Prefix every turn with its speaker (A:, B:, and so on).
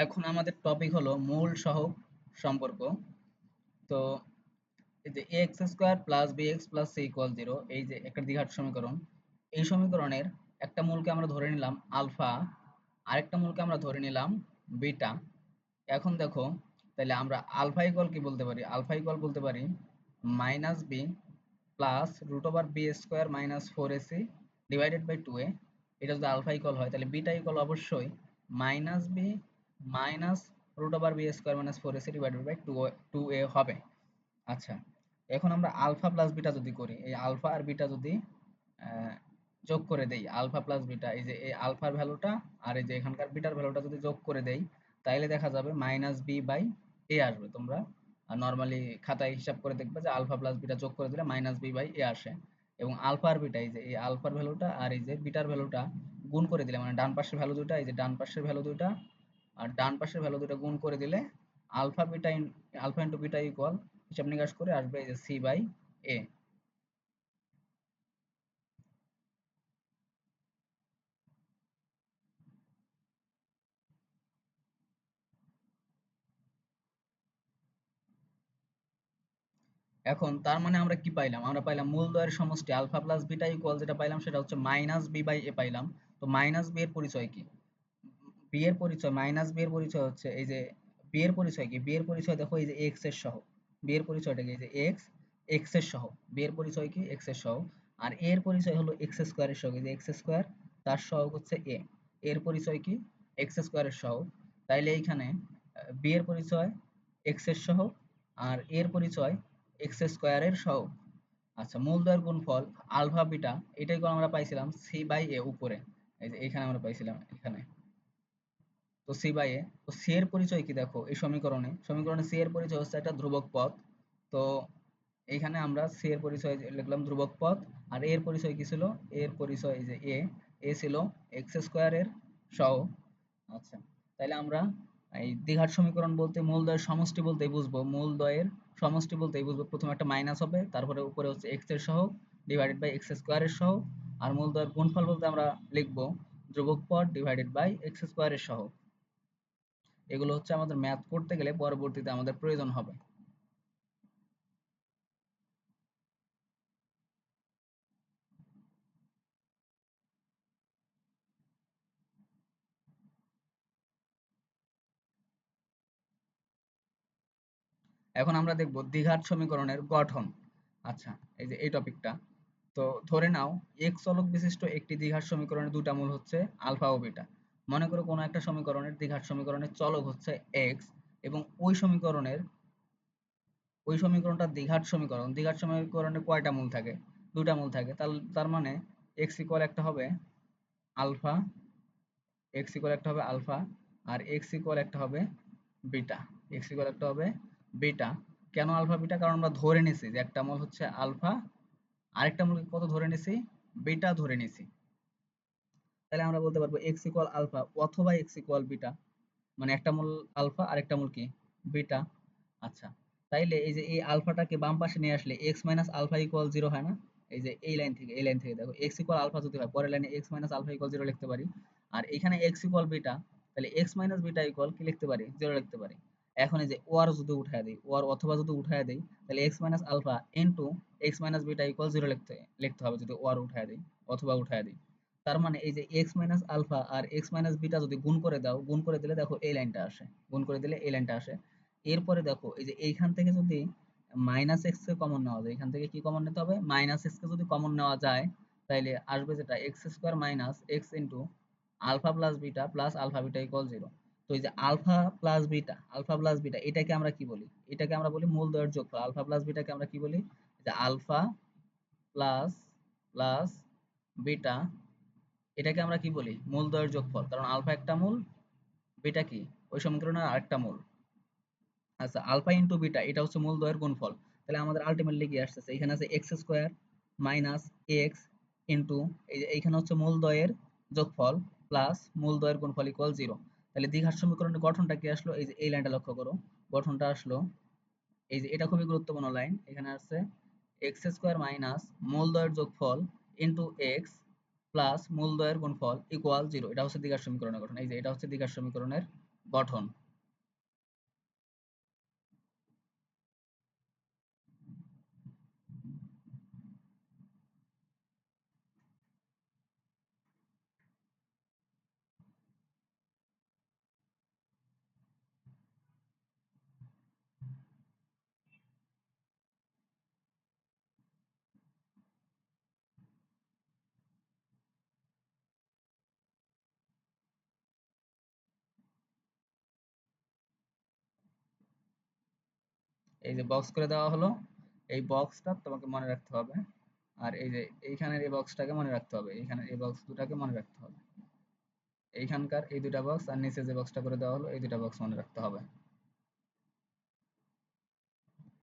A: এখন আমাদের টপিক হলো মূল সহগ সম্পর্ক। তো এই যে x square plus b x plus c equal zero এই যে একটা দ্বিঘাত সমীকরণ, এই সমীকরণের একটা মূলকে আমরা ধরে নিলাম আলফা আরেকটা মূলকে আমরা ধরে নিলাম বিটা এখন দেখো, তাহলে আমরা আলফা ইকুয়াল কি বলতে পারি? আলফা ইকুয়াল বলতে পারি minus b plus root over b square minus four ac divided by two a এটা যদি আলফা ইকুয়াল হয়, তাহলে বিটা ইকুয়াল অবশ্যই minus b minus root over b square minus four ac divided by two two a হবে। আচ্ছা এখন আমরা alpha plus beta যদি করি, এই আলফা আর বিটা যদি যোগ করে দেই, আলফা প্লাস বিটা, এই যে এই আলফার ভ্যালুটা আর এই যে এখানকার বিটার ভ্যালুটা যদি যোগ করে দেই, তাইলে দেখা যাবে মাইনাস বি বাই এ আসবে। তোমরা নর্মালি খাতায় হিসাব করে দেখবে যে আলফা প্লাস বিটা যোগ করে দিলে মাইনাস বি বাই এ আসে। এবং আলফা আর বিটা, এই যে এই আলফার ভ্যালুটা আর এই যে বিটার ভ্যালুটা গুণ করে দিলে মানে ডান পাশের ভ্যালু দুটা এই যে ডান পাশের ভ্যালু দুটা আর ডান পাশের ভ্যালু দুটো গুণ করে দিলে alpha beta alpha into beta equal হিসাব নিকাশ করে আসবে এই যে সি বাই এ এখন তার মানে আমরা কি পাইলাম? আমরা পাইলাম মূলদ্বয়ের সমষ্টি আলফা প্লাস বিটা ইকুয়াল যেটা পাইলাম সেটা হচ্ছে মাইনাস বি বাই এ পাইলাম। তো মাইনাস বি এর পরিচয় কি? বি এর পরিচয় মাইনাস বি এর পরিচয় হচ্ছে এই যে বি এর পরিচয় কি? বি এর পরিচয় দেখো এই যে এক্সের সহ। বি এর পরিচয়টা কি? এই যে এক্স এক্সের সহ। বি এর পরিচয় কি? এক্সের সহ। আর এর পরিচয় হলো এক্স স্কয়ারের সহ। এই যে এক্স স্কয়ার তার সহগ হচ্ছে এ এর পরিচয় কি? এক্স স্কয়ারের সহ। তাইলে এইখানে বি এর পরিচয় এক্সের সহ আর এর পরিচয় এক্স স্কোয়ারের সহগ আচ্ছা মূল মূলদ্বয়ের গুণফল আলফা বিটা এটাই আমরা পাইছিলাম সি বাই এ উপরে। এই যে এখানে আমরা পাইছিলাম এখানে। তো সি বাই এ তো সি এর পরিচয় কি দেখো? এই সমীকরণে। সমীকরণে সি এর পরিচয় হচ্ছে একটা ধ্রুবক পদ। তো এইখানে আমরা সি এর পরিচয় লিখলাম ধ্রুবক পদ। আর এর পরিচয় কি ছিল? এর পরিচয় এই যে এ এ ছিল এক্স স্কোয়ারের সহ। আচ্ছা তাহলে আমরা এই দ্বিঘাত সমীকরণ বলতে মূলদ্বয়ের সমষ্টি বলতে বুঝব। মূলদ্বয়ের সমষ্টি বলতে বুঝব। প্রথমে একটা মাইনাস হবে, তারপরে উপরে হচ্ছে এক্সের সহগ ডিভাইডেড বাই এক্স স্কোয়ারের সহ। আর মূলদ্বয়ের গুণফল বলতে আমরা লিখব ধ্রুবক পদ ডিভাইডেড বাই এক্স স্কোয়ারের সহগ এগুলো হচ্ছে আমাদের ম্যাথ করতে গেলে পরবর্তীতে আমাদের প্রয়োজন হবে। এখন আমরা দেখব দ্বিঘাত সমীকরণের গঠন। আচ্ছা এই যে এই টপিকটা। তো ধরে নাও এক চলক বিশিষ্ট একটি দ্বিঘাত সমীকরণের দুটা মূল হচ্ছে আলফা ও বিটা। মনে করো কোনো একটা সমীকরণের দ্বিঘাত সমীকরণের চলক হচ্ছে এক্স এবং ওই সমীকরণের, ওই সমীকরণটা দ্বিঘাত সমীকরণ, দ্বিঘাত সমীকরণের কয়টা মূল থাকে? দুটা মূল থাকে। তার মানে এক্স ইকুয়াল একটা হবে আলফা এক্স ইকুয়াল একটা হবে আলফা আর এক্স ইকুয়াল একটা হবে বিটা এক্স ইকুয়াল একটা হবে বিটা কেন আলফা বিটা কারণ আমরা ধরে নিছি যে একটা মূল হচ্ছে আলফা আরেকটা মূল কত ধরে নিছি? বিটা ধরে নিছি। তাহলে আমরা বলতে পারব x ইকুয়াল আলফা অথবা x ইকুয়াল বিটা মানে একটা মূল আলফা আরেকটা মূল কি? বিটা আচ্ছা তাইলে এই যে এই আলফাটাকে বাম পাশে নিয়ে আসলে x minus alpha equal zero হয় না? এই যে এই লাইন থেকে, এই লাইন থেকে দেখো, x ইকুয়াল আলফা যদি হয়, পরের লাইনে x minus alpha equal zero লিখতে পারি। আর এখানে x ইকুয়াল বিটা তাহলে x মাইনাস বিটা ইকুয়াল কি লিখতে পারি? জিরো লিখতে পারি। এখন এই যে ওয়ার যদি উঠায় দেই, ওয়ার অথবা যদি উঠায় দেই, তাহলে x minus alpha into x minus beta equal zero লিখতে লিখতে হবে যদি ওয়ার উঠায় দেই, অথবা উঠায় দেই। তার মানে এই যে x মাইনাস আলফা আর x মাইনাস বিটা যদি গুণ করে দাও, গুণ করে দিলে দেখো এই লাইনটা আসে। গুণ করে দিলে এই লাইনটা আসে। এরপরে দেখো এই যে এইখান থেকে যদি মাইনাস এক্স কে কমন নেওয়া যায়, এখান থেকে কি কমন নিতে হবে? মাইনাস এক্স কে যদি কমন নেওয়া যায় তাহলে আসবে যেটা x square minus x into alpha plus beta plus alpha beta equal zero তো এই যে alpha plus beta alpha plus beta এটাকে আমরা কি বলি? এটাকে আমরা বলি মূল দ্বয়ের যোগফল আলফা প্লাস বিটাকে আমরা কি বলি? যে আলফা প্লাস প্লাস বিটা এটাকে আমরা কি বলি? মূল দ্বয়ের যোগফল। কারণ আলফা একটা মূল, বিটা কি? ওই সমীকরণের আরেকটা মূল। আচ্ছা আলফা ইন্টু বিটা, এটা হচ্ছে মূল দ্বয়ের গুণফল। তাহলে আমাদের আলটিমেটলি কি আসতেছে? এখানে আছে x square minus x into এইখানে হচ্ছে মূল দ্বয়ের যোগফল প্লাস মূল দ্বয়ের গুণফল ইকুয়াল জিরো তাহলে দ্বিঘাত সমীকরণের গঠনটা কি আসলো? এই যে এই লাইনটা লক্ষ্য করো। গঠনটা আসলো, এই যে এটা খুবই গুরুত্বপূর্ণ লাইন এখানে আছে এক্স স্কোয়ার মাইনাস মূল দ্বয়ের যোগফল ইন্টু এক্স প্লাস মূলদ্বয়ের গুণফল ইকুয়াল জিরো এটা হচ্ছে দ্বিঘাত সমীকরণের গঠন। এই যে, এটা হচ্ছে দ্বিঘাত সমীকরণের গঠন। এই যে বক্স করে দেওয়া হলো, এই বক্সটা তোমাকে মনে রাখতে হবে। আর এই যে এইখানের এই বক্সটাকে মনে রাখতে হবে এইখানে এই বক্স দুটাকে মনে রাখতে হবে। এইখানকার এই দুটা বক্স আর নিচে যে বক্সটা করে দেওয়া হলো, এই দুটা বক্স মনে রাখতে হবে।